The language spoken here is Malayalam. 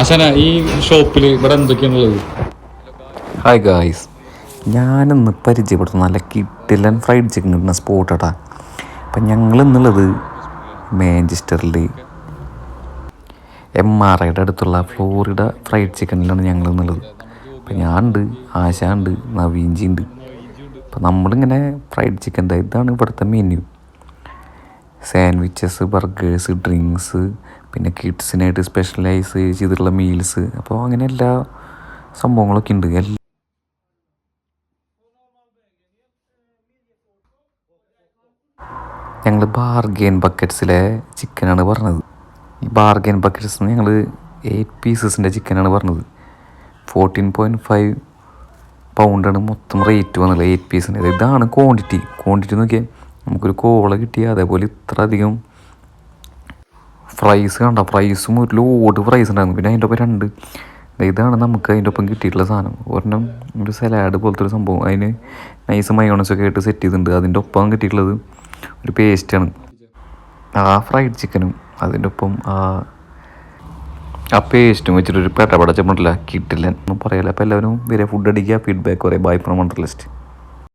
ആശാന ഈ ഷോപ്പിൽ ഇവിടെ എന്തൊക്കെയാണുള്ളത്? ഹായ് ഗായ്സ് ഞാനിന്ന് പരിചയപ്പെടുത്തുന്ന നല്ല കിട്ടിലൻ ഫ്രൈഡ് ചിക്കൻ കിട്ടുന്ന സ്പോട്ടാട്ടാ അപ്പം ഞങ്ങൾ ഇന്നുള്ളത് മാഞ്ചസ്റ്ററിൽ എം ആർ ഐയുടെ അടുത്തുള്ള ഫ്ലോറിഡ ഫ്രൈഡ് ചിക്കനിലാണ് ഞങ്ങൾ എന്നുള്ളത് അപ്പം ഞാനുണ്ട് ആശാണ്ട് നവീൻജി ഉണ്ട്. അപ്പം നമ്മളിങ്ങനെ ഫ്രൈഡ് ചിക്കന്റെ ഇതാണ് ഇവിടുത്തെ മെനു സാൻഡ്വിച്ചസ് ബർഗേഴ്സ് ഡ്രിങ്ക്സ് പിന്നെ കിഡ്സിനായിട്ട് സ്പെഷ്യലൈസ് ചെയ്തിട്ടുള്ള മീൽസ് അപ്പോൾ അങ്ങനെ എല്ലാ സംഭവങ്ങളൊക്കെ ഉണ്ട്. എല്ലാ ഞങ്ങൾ ബാർഗെയിൻ ബക്കറ്റ്സിലെ ചിക്കനാണ് പറഞ്ഞത്. ഈ ബാർഗെയിൻ ബക്കറ്റ്സ് എന്ന് ഞങ്ങൾ എയ്റ്റ് പീസസിന്റെ ചിക്കനാണ് പറഞ്ഞത്. ഫോർട്ടീൻ പോയിന്റ് ഫൈവ് പൗണ്ടാണ് മൊത്തം റേറ്റ് വന്നത് എയ്റ്റ് പീസിന് ഇതാണ് ക്വാണ്ടിറ്റി ക്വാണ്ടിറ്റി നോക്കിയാൽ നമുക്കൊരു കോള കിട്ടിയ അതേപോലെ ഇത്ര അധികം ഫ്രൈസ് കണ്ട ഫ്രൈസും ഒരു ലോഡ് ഫ്രൈസ് ഉണ്ടായിരുന്നു. പിന്നെ അതിന്റെ ഒപ്പം രണ്ട്. ഇതാണ് നമുക്ക് അതിന്റെ ഒപ്പം കിട്ടിയിട്ടുള്ള സാധനം. ഒരെണ്ണം ഒരു സലാഡ് പോലത്തെ ഒരു സംഭവം. അതിന് നൈസ് മയോണസൊക്കെ ആയിട്ട് സെറ്റ് ചെയ്തിട്ടുണ്ട്. അതിന്റെ ഒപ്പം കിട്ടിയിട്ടുള്ളത് ഒരു പേസ്റ്റാണ് ആ ഫ്രൈഡ് ചിക്കനും അതിന്റെ ഒപ്പം ആ ആ പേസ്റ്റും വെച്ചിട്ടൊരു പെടപടച്ചപ്പെട്ടില്ല കിട്ടില്ല ഒന്നും പറയില്ല. അപ്പോൾ എല്ലാവരും വരെ ഫുഡ് അടിക്കുക. ഫീഡ്ബാക്ക് പറയാം ബൈ ഫ്രം വണ്ടർലിസ്റ്റ്